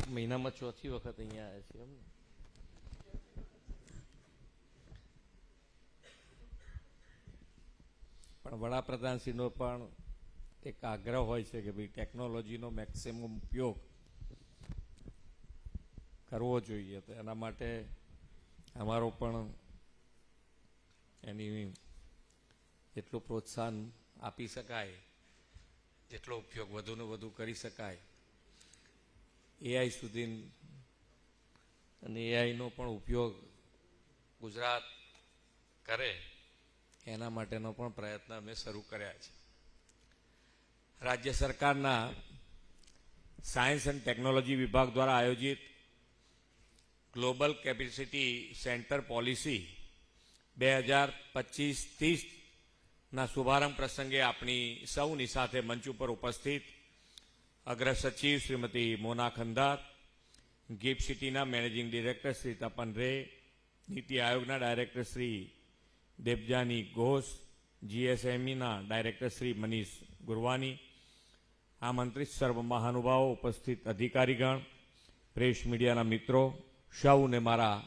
એક મહિનામાં ચોથી વખત અહીંયા આવ્યા છે, એમ ને? પણ વડાપ્રધાનશ્રીનો પણ એક આગ્રહ હોય છે કે ભાઈ ટેકનોલોજીનો મેક્સિમમ ઉપયોગ કરવો જોઈએ તો એના માટે અમારો પણ એની એટલું પ્રોત્સાહન આપી શકાય, જેટલો ઉપયોગ વધુને વધુ કરી શકાય એઆઈ સુધી અને એઆઈનો પણ ઉપયોગ ગુજરાત કરે, એના માટેનો પણ પ્રયત્ન અમે શરૂ કર્યા છે. રાજ્ય સરકારના સાયન્સ એન્ડ ટેકનોલોજી વિભાગ દ્વારા આયોજિત ગ્લોબલ કેપેસિટી સેન્ટર પોલિસી બે હજાર પચીસ ત્રીસના શુભારંભ પ્રસંગે આપણી સૌની સાથે મંચ ઉપર ઉપસ્થિત અગ્ર સચિવ શ્રીમતી મોના ખંદાર ગિફ્ટ સિટીના મેનેજિંગ ડિરેક્ટર શ્રી તપન રે, નીતિ આયોગના ડાયરેક્ટર શ્રી દેવજાની ઘોષ, જીએસએમઈના ડાયરેક્ટર શ્રી મનીષ ગુરવાની, આમંત્રિત સર્વ મહાનુભાવો ઉપસ્થિત અધિકારીગણ, પ્રેસ મીડિયાના મિત્રો, સૌને મારા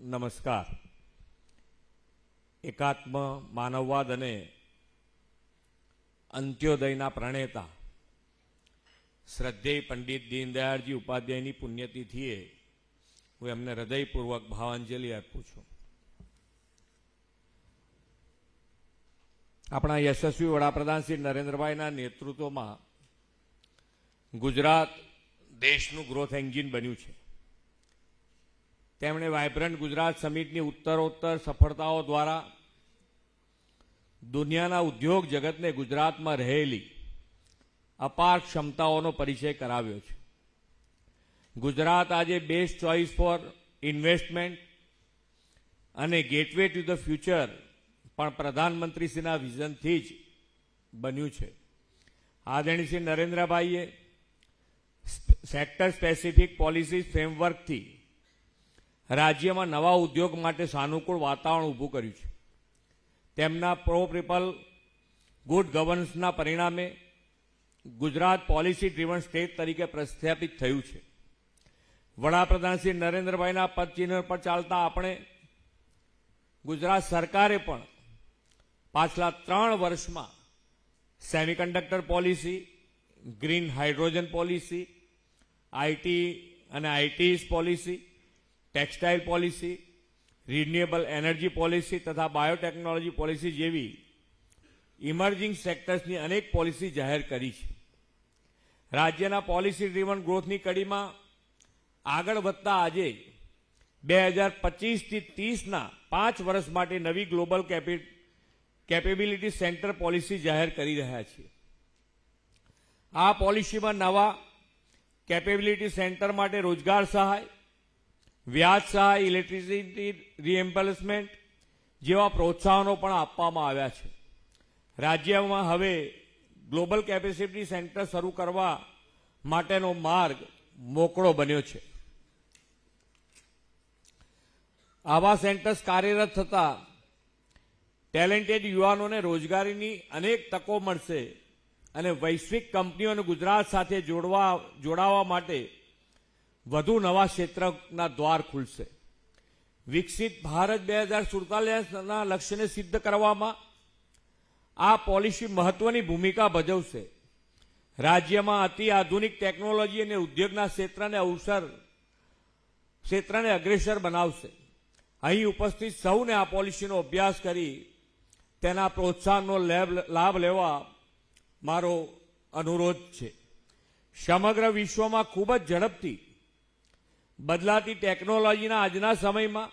નમસ્કાર. એકાત્મ માનવવાદ અને અંત્યોદયના પ્રણેતા શ્રદ્ધેય પંડિત દીનદયાળજી ઉપાધ્યાયની પુણ્યતિથિએ હું એમને હૃદયપૂર્વક ભાવાંજલિ આપું છું. આપણા યશસ્વી વડાપ્રધાન શ્રી નરેન્દ્રભાઈના નેતૃત્વમાં ગુજરાત દેશનું ગ્રોથ એન્જિન બન્યું છે. તેમણે વાયબ્રન્ટ ગુજરાત સમિટની ઉત્તરોત્તર સફળતાઓ દ્વારા દુનિયાના ઉદ્યોગ જગતને ગુજરાતમાં રહેલી અપાર ક્ષમતાઓનો પરિચય કરાવ્યો છે. ગુજરાત આજે બેસ્ટ ચોઇસ ફોર ઇન્વેસ્ટમેન્ટ અને ગેટવે ટુ ધ ફ્યુચર પણ પ્રધાનમંત્રીશ્રીના વિઝનથી જ બન્યું છે. આદરણીય શ્રી નરેન્દ્રભાઈએ સેક્ટર સ્પેસિફિક પોલિસી ફ્રેમવર્કથી રાજ્યમાં નવા ઉદ્યોગ માટે સાનુકૂળ વાતાવરણ ઊભું કર્યું છે. તેમના પ્રો પીપલ ગુડ ગવર્નન્સના પરિણામે ગુજરાત પોલિસી ડ્રીવન સ્ટેટ તરીકે પ્રસ્થાપિત થયું છે. વડાપ્રધાન શ્રી નરેન્દ્રભાઈના પદચિહ્ન પર ચાલતા આપણે ગુજરાત સરકારે પણ પાછલા ત્રણ વર્ષમાં semiconductor policy, green hydrogen policy IT અને ITES policy, textile policy, renewable energy policy તથા બાયોટેકનોલોજી પોલિસી જેવી ઇમર્જિંગ સેક્ટર્સની અનેક પોલિસી જાહેર કરી છે. રાજ્યના પોલિસી ડ્રીવન ગ્રોથની કડીમાં આગળ વધતા આજે બે હજાર પચીસથી ત્રીસના પાંચ વર્ષ માટે નવી ગ્લોબલ કેપેબિલિટી સેન્ટર પોલિસી જાહેર કરી રહ્યા છીએ આ પોલિસીમાં નવા કેપેબિલિટી સેન્ટર માટે રોજગાર સહાય, વ્યાજ સહાય, ઇલેક્ટ્રિસિટી રીએમ્બર્સમેન્ટ જેવા પ્રોત્સાહનો પણ આપવામાં આવ્યા છે. રાજ્યમાં હવે ગ્લોબલ કેપેસિટી સેન્ટર શરૂ કરવા માટેનો માર્ગ મોકળો બન્યો છે. આવા સેન્ટર્સ કાર્યરત થતા ટેલેન્ટેડ યુવાનોને રોજગારીની અનેક તકો મળશે અને વૈશ્વિક કંપનીઓને ગુજરાત સાથે જોડવા, જોડાવા માટે વધુ નવા ક્ષેત્રના દ્વાર ખુલશે. વિકસિત ભારત બે હજાર સુડતાલીસના લક્ષ્યને સિદ્ધ કરવામાં આ પોલિસી મહત્વની ભૂમિકા ભજવશે. રાજ્યમાં અતિ આધુનિક ટેકનોલોજી અને ઉદ્યોગના ક્ષેત્રને અવસર, ક્ષેત્રને અગ્રેસર બનાવશે. અહીં ઉપસ્થિત સૌને આ પોલિસીનો અભ્યાસ કરી, તેના પ્રોત્સાહનનો લાભ લેવા મારો અનુરોધ છે. સમગ્ર વિશ્વમાં ખૂબ જ ઝડપથી બદલાતી ટેકનોલોજીના આજના સમયમાં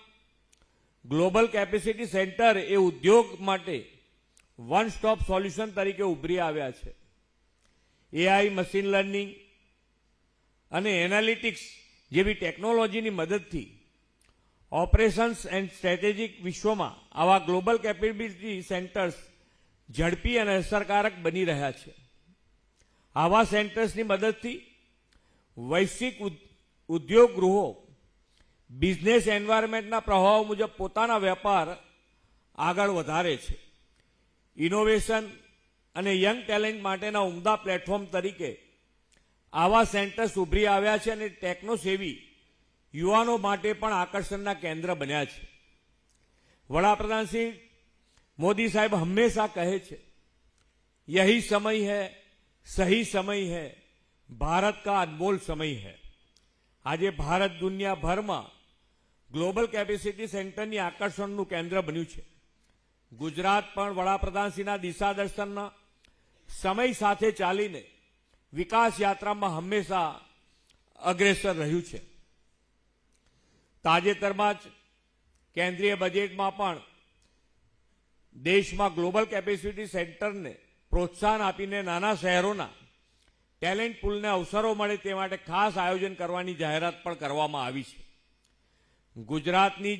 ગ્લોબલ કેપેસિટી સેન્ટર એ ઉદ્યોગ માટે વન સ્ટોપ સોલ્યુશન તરીકે ઉભરી આવ્યા છે. એઆઈ મશીન લર્નિંગ અને એનાલિટિક્સ જેવી ટેકનોલોજીની મદદથી ઓપરેશન્સ એન્ડ સ્ટ્રેટેજિક વિશ્વમાં આવા ગ્લોબલ કેપેબિલિટી સેન્ટર્સ ઝડપી અને અસરકારક બની રહ્યા છે. આવા સેન્ટર્સની મદદથી વૈશ્વિક ઉદ- ઉદ્યોગ ગૃહો બિઝનેસ એન્વાયરમેન્ટના પ્રભાવ મુજબ પોતાના વેપાર આગળ વધારે છે. ઇનોવેશન અને યંગ ટેલેન્ટ માટેના ઉમદા પ્લેટફોર્મ તરીકે આવા સેન્ટર્સ ઉભરી આવ્યા છે અને ટેકનો સેવી યુવાનો માટે પણ આકર્ષણના કેન્દ્ર બન્યા છે. વડાપ્રધાન શ્રી મોદી સાહેબ હંમેશા કહે છે, યહી સમય હૈ, સહી સમય હૈ, ભારત કા અનમોલ સમય હૈ. આજે ભારત દુનિયાભરમાં ગ્લોબલ કેપેસિટી સેન્ટરની આકર્ષણનું કેન્દ્ર બન્યું છે. ગુજરાત પણ વડાપ્રધાનશ્રીના દિશા દર્શનના સમય સાથે ચાલીને વિકાસ યાત્રામાં હંમેશા અગ્રેસર રહ્યું છે. તાજેતરમાં જ કેન્દ્રીય બજેટમાં પણ દેશમાં ગ્લોબલ કેપેસિટી સેન્ટરને પ્રોત્સાહન આપીને નાના શહેરોના ટેલેન્ટ પુલને અવસરો મળે તે માટે ખાસ આયોજન કરવાની જાહેરાત પણ કરવામાં આવી છે. ગુજરાતની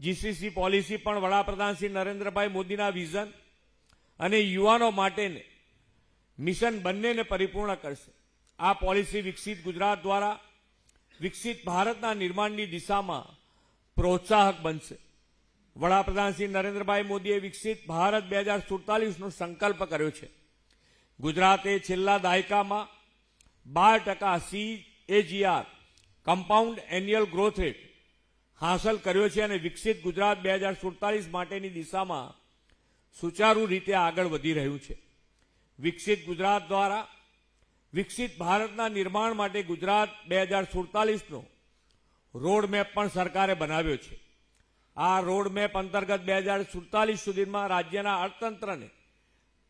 જીસીસી પોલિસી પણ વડાપ્રધાન શ્રી નરેન્દ્રભાઈ મોદીના વિઝન અને યુવાનો માટેને મિશન બંનેને પરિપૂર્ણ કરશે. આ પોલિસી વિકસિત ગુજરાત દ્વારા વિકસિત ભારતના નિર્માણની દિશામાં પ્રોત્સાહક બનશે. વડાપ્રધાન શ્રી નરેન્દ્રભાઈ મોદીએ વિકસિત ભારત બે હજાર સુડતાલીસનો સંકલ્પ કર્યો છે. ગુજરાતે છેલ્લા દાયકામાં બાર ટકા C AGR compound annual growth rate હાંસલ કર્યો છે અને વિકસિત ગુજરાત બે હજાર સુડતાલીસ માટેની દિશામાં સુચારુ રીતે આગળ વધી રહ્યું છે. વિકસિત ગુજરાત દ્વારા વિકસિત ભારતના નિર્માણ માટે ગુજરાત બે હજાર સુડતાલીસનો રોડ મેપ પણ સરકારે બનાવ્યો છે. આ રોડ મેપ અંતર્ગત બે હજાર સુડતાલીસ સુધીમાં રાજ્યના અર્થતંત્રને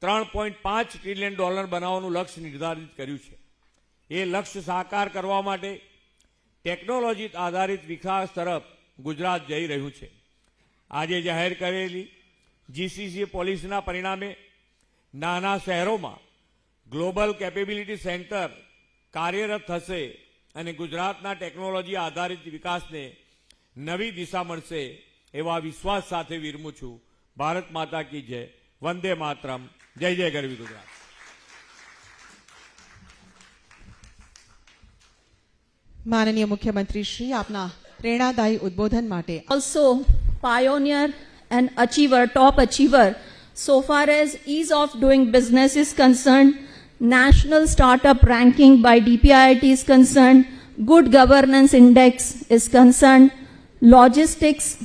ત્રણ પોઈન્ટ પાંચ ટ્રિલિયન ડોલર બનાવવાનું લક્ષ્ય નિર્ધારિત કર્યું છે. એ લક્ષ્ય સાકાર કરવા માટે ટેકનોલોજી આધારિત વિકાસ તરફ ગુજરાત જઈ રહ્યું છે. આજે જાહેર કરેલી જીસીસી પોલિસીના પરિણામે નાના શહેરોમાં ગ્લોબલ કેપેબિલિટી સેન્ટર કાર્યરત થશે અને ગુજરાતના ટેકનોલોજી આધારિત વિકાસને નવી દિશા મળશે એવા વિશ્વાસ સાથે વિરમું છું. ભારત માતા કી જય. વંદે માતરમ. જય જય ગરવી ગુજરાત. માનનીય મુખ્યમંત્રી શ્રી આપના પ્રેરણાદાયી ઉદ્બોધન માટે also pioneer and achiever, top achiever. So far as ease of doing business is concerned, national startup ranking by DPIIT is concerned, good governance index is concerned, logistics,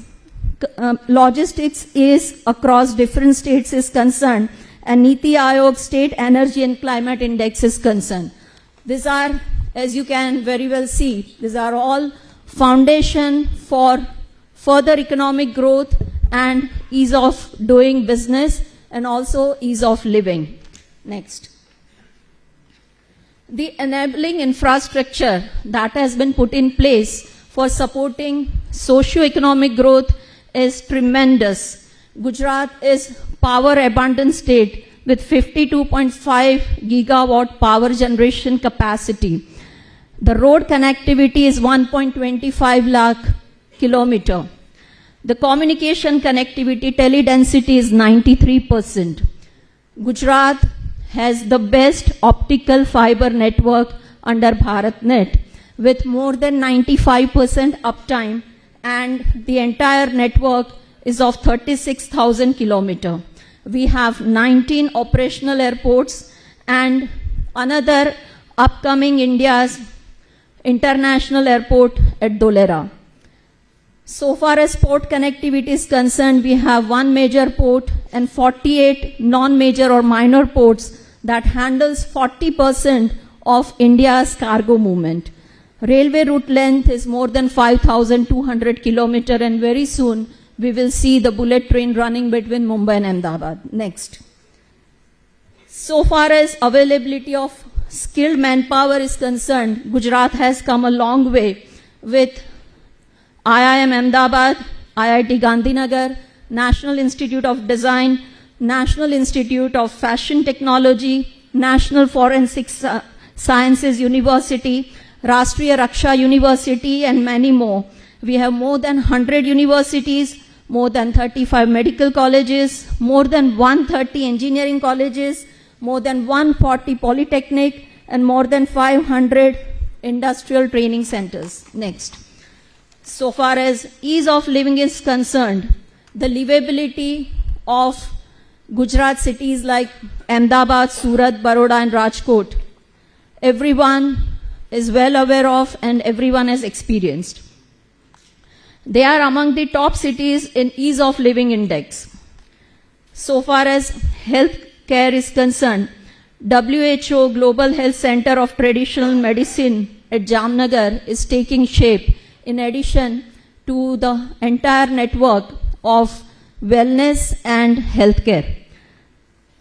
um, logistics is across different states is concerned, and Niti Aayog state energy and climate index is concerned. These are, as you can very well see, these are all foundation for further economic growth and ease of doing business and also ease of living. Next. The enabling infrastructure that has been put in place for supporting socio-economic growth is tremendous. Gujarat is power abundant state with 52.5 gigawatt power generation capacity. The road connectivity is 1.25 lakh kilometer. The communication connectivity teledensity is 93%. Gujarat has the best optical fiber network under BharatNet with more than 95% uptime and the entire network is of 36,000 kilometer. We have 19 operational airports and another upcoming India's international airport at Dolera. So far as port connectivity is concerned, we have one major port and 48 non-major or minor ports that handles 40% of India's cargo movement. Railway route length is more than 5,200 kilometer and very soon we will see the bullet train running between Mumbai and Ahmedabad. Next. So far as availability of skilled manpower is concerned, Gujarat has come a long way with IIM Ahmedabad, IIT Gandhinagar, National Institute of Design, National Institute of Fashion Technology, National Forensic Sciences University, Rashtriya Raksha University, and many more. We have more than 100 universities, more than 35 medical colleges, more than 130 engineering colleges, more than 140 polytechnic, and more than 500 industrial training centers. Next. So far as ease of living is concerned, the livability of Gujarat cities like Ahmedabad, Surat, Baroda, and Rajkot everyone is well aware of and everyone has experienced. They are among the top cities in ease of living index. So far as health care is concerned, WHO Global Health Center of Traditional Medicine at Jamnagar is taking shape in addition to the entire network of wellness and healthcare.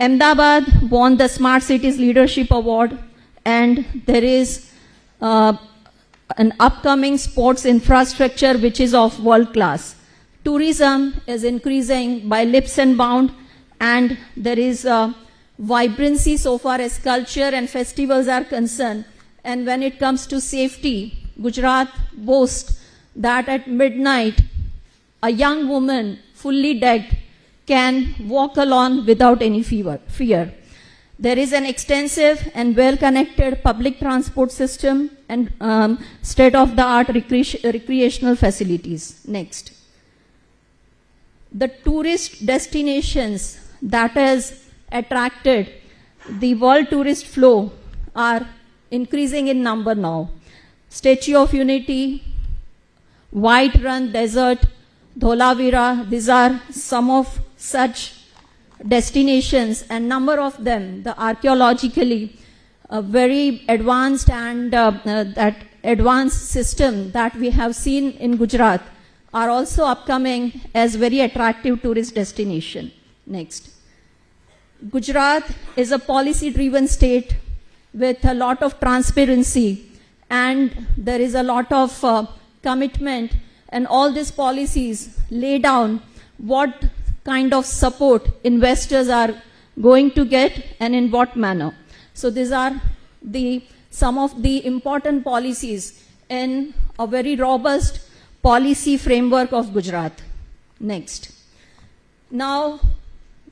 Ahmedabad won the Smart Cities Leadership Award, and there is uh, an upcoming sports infrastructure which is of world class. Tourism is increasing by leaps and bounds, and there is uh, vibrancy so far as culture and festivals are concerned. And when it comes to safety, Gujarat boasts that at midnight, a young woman fully decked can walk alone without any fear. There is an extensive and well connected public transport system and um, state of the art recreational facilities. Next. The tourist destinations that has attracted the world tourist flow are increasing in number now. Statue of Unity, White Run Desert, Dholavira, these are some of such destinations and number of them, the archaeologically uh, very advanced and uh, uh, that advanced system that we have seen in Gujarat are also upcoming as very attractive tourist destination. Next. Gujarat is a policy driven state with a lot of transparency and there is a lot of uh, commitment and all these policies lay down what kind of support investors are going to get and in what manner. So these are the some of the important policies in a very robust policy framework of Gujarat. Next. Now,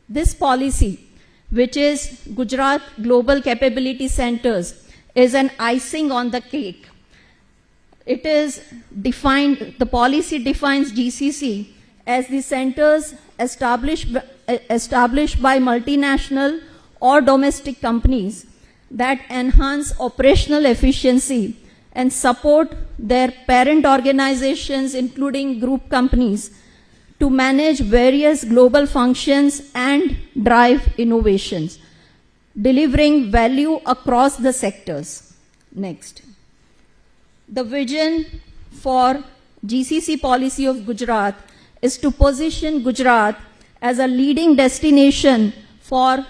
this policy, which is Gujarat Global Capability Centers, is an icing on the cake. It is defined, the policy defines GCC as the centers established, established by multinational or domestic companies that enhance operational efficiency and support their parent organizations, including group companies, to manage various global functions and drive innovations, delivering value across the sectors. Next. The vision for GCC policy of Gujarat is to position Gujarat as a leading destination for